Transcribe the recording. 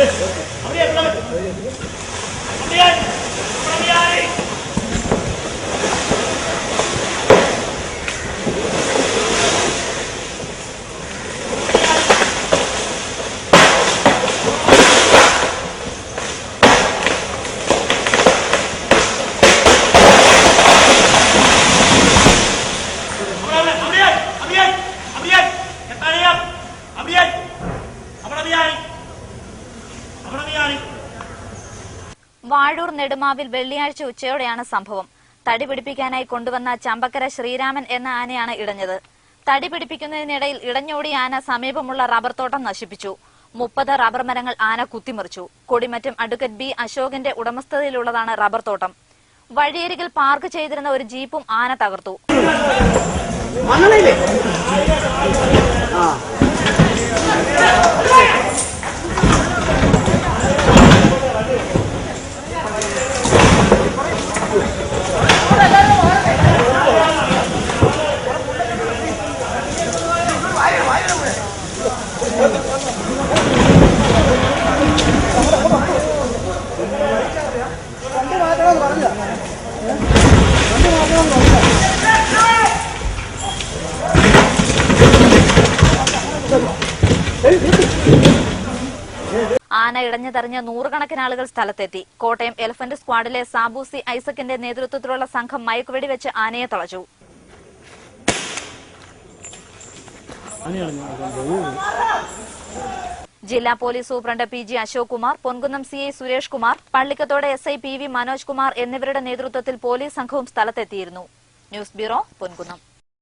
அப்படியே அப்படியே വാഴൂർ നെടുമാവിൽ വെള്ളിയാഴ്ച ഉച്ചയോടെയാണ് സംഭവം. തടി പിടിപ്പിക്കാനായി കൊണ്ടുവന്ന ചമ്പക്കര ശ്രീരാമൻ എന്ന ആനയാണ് ഇടഞ്ഞത്. തടി പിടിപ്പിക്കുന്നതിനിടയിൽ ഇടഞ്ഞോടി ആന സമീപമുള്ള റബ്ബർ തോട്ടം നശിപ്പിച്ചു. മുപ്പത് റബ്ബർ മരങ്ങൾ ആന കുത്തിമറിച്ചു. കൊടിമറ്റം അഡ്വക്കറ്റ് ബി അശോകന്റെ ഉടമസ്ഥതയിലുള്ളതാണ് റബ്ബർ തോട്ടം. വഴിയരികിൽ പാർക്ക് ചെയ്തിരുന്ന ഒരു ജീപ്പും ആന തകർത്തു. ആന ഇടഞ്ഞുതെറിഞ്ഞ് നൂറുകണക്കിന് ആളുകൾ സ്ഥലത്തെത്തി. കോട്ടയം എലഫന്റ് സ്ക്വാഡിലെ സാബൂസി ഐസക്കിന്റെ നേതൃത്വത്തിലുള്ള സംഘം മയക്കുവെടിവെച്ച് ആനയെ തളച്ചു. ജില്ലാ police superintendent P G Ashok Kumar Ponkunnam C I Suresh Kumar Pallikkathodu S I P V Manoj Kumar എന്നിവരുടെ നേതൃത്വത്തിൽ പോലീസ് സംഘവും സ്ഥലത്തെത്തിയിരുന്നു. News bureau Ponkunnam.